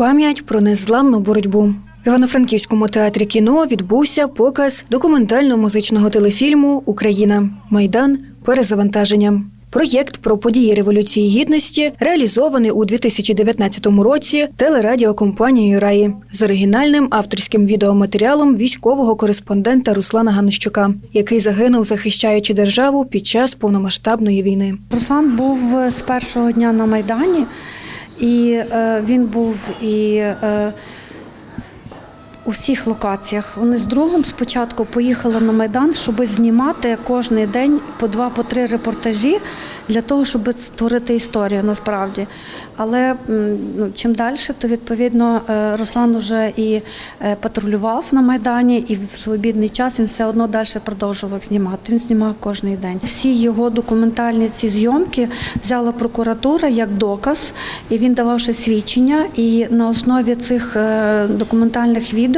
Пам'ять про незламну боротьбу. В Івано-Франківському театрі кіно відбувся показ документально-музичного телефільму Україна Майдан перезавантаження. Проєкт про події Революції Гідності реалізований у 2019 році телерадіокомпанією Раї з оригінальним авторським відеоматеріалом військового кореспондента Руслана Ганощука, який загинув, захищаючи державу під час повномасштабної війни. Руслан був з першого дня на Майдані, і е, він був і е, у всіх локаціях. Вони з другом спочатку поїхали на Майдан, щоб знімати кожен день по два, по три репортажі для того, щоб створити історію насправді. Але ну, чим далі, то відповідно е, Руслан вже і е, патрулював на Майдані, і в свобідний час він все одно далі продовжував знімати. Він знімав кожен день. Всі його документальні ці зйомки взяла прокуратура як доказ, і він давав ще свідчення. І на основі цих е, документальних відео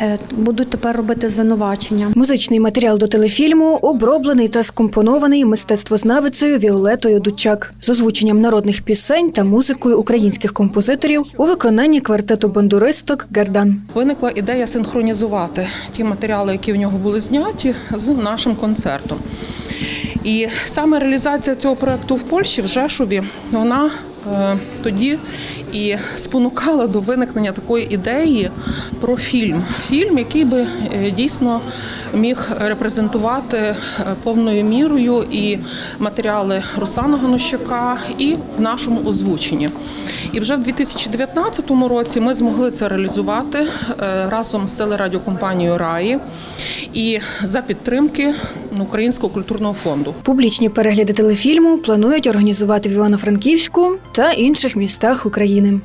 е, будуть тепер робити звинувачення. Музичний матеріал до телефільму оброблений та скомпонований мистецтвознавицею Віолетою Дудчак з озвученням народних пісень та музикою українських композиторів у виконанні квартету бандуристок Гердан. Виникла ідея синхронізувати ті матеріали, які в нього були зняті, з нашим концертом. І саме реалізація цього проєкту в Польщі, в Жешові, вона тоді і спонукала до виникнення такої ідеї про фільм. Фільм, який би е, дійсно міг репрезентувати е, повною мірою і матеріали Руслана Ганущака, і в нашому озвученні. І вже в 2019 році ми змогли це реалізувати е, разом з телерадіокомпанією Раї і за підтримки Українського культурного фонду. Публічні перегляди телефільму планують організувати в Івано-Франківську та інших містах України.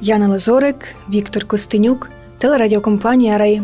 Яна Лазорик, Віктор Костенюк, телерадіокомпанія Раї.